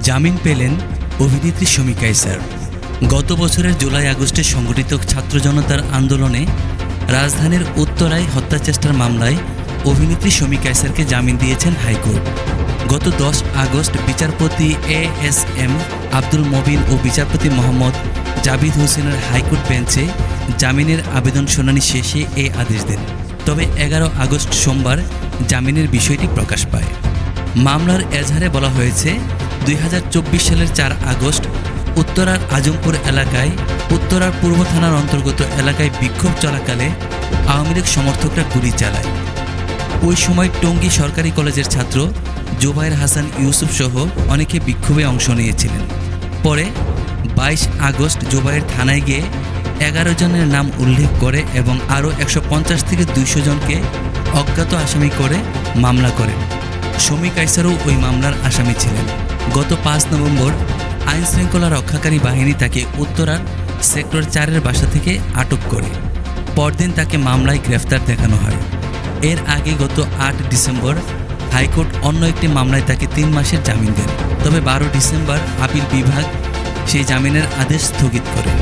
জামিন পেলেন অভিনেত্রী শমী কাইসার গত বছরের জুলাই আগস্টে সংগঠিত ছাত্র জনতার আন্দোলনে রাজধানীর উত্তরায় হত্যাচেষ্টার মামলায় অভিনেত্রী শমী কাইসারকে জামিন দিয়েছেন হাইকোর্ট। গত দশ আগস্ট বিচারপতি A S M Abdul Mobin ও বিচারপতি মোহাম্মদ জাবিদ হোসেনের হাইকোর্ট বেঞ্চে জামিনের আবেদন শুনানি শেষে এ আদেশ দেন। তবে এগারো আগস্ট সোমবার জামিনের বিষয়টি প্রকাশ পায়। মামলার এজাহারে বলা হয়েছে দুই হাজার চব্বিশ সালের চার আগস্ট উত্তরার আজমপুর এলাকায় উত্তরার পূর্ব থানার অন্তর্গত এলাকায় বিক্ষোভ চলাকালে আওয়ামী লীগ সমর্থকরা গুলি চালায়। ওই সময় টঙ্গী সরকারি কলেজের ছাত্র জোবায়ের হাসান ইউসুফ সহ অনেকে বিক্ষোভে অংশ নিয়েছিলেন। পরে বাইশ আগস্ট জোবায়ের থানায় গিয়ে এগারো জনের নাম উল্লেখ করে এবং আরও একশো পঞ্চাশ থেকে দুইশো জনকে অজ্ঞাত আসামি করে মামলা করেন। শমী কাইসারও ওই মামলার আসামি ছিলেন। গত পাঁচ নভেম্বর আইন শৃঙ্খলা রক্ষাকারী বাহিনী তাকে উত্তরার সেক্টর চারের বাসা থেকে আটক করে। পরদিন তাকে মামলায় গ্রেফতার দেখানো হয়। এর আগে গত আট ডিসেম্বর হাইকোর্ট অন্য একটি মামলায় তাকে তিন মাসের জামিন দেন। তবে বারো ডিসেম্বর আপিল বিভাগ সেই জামিনের আদেশ স্থগিত করে।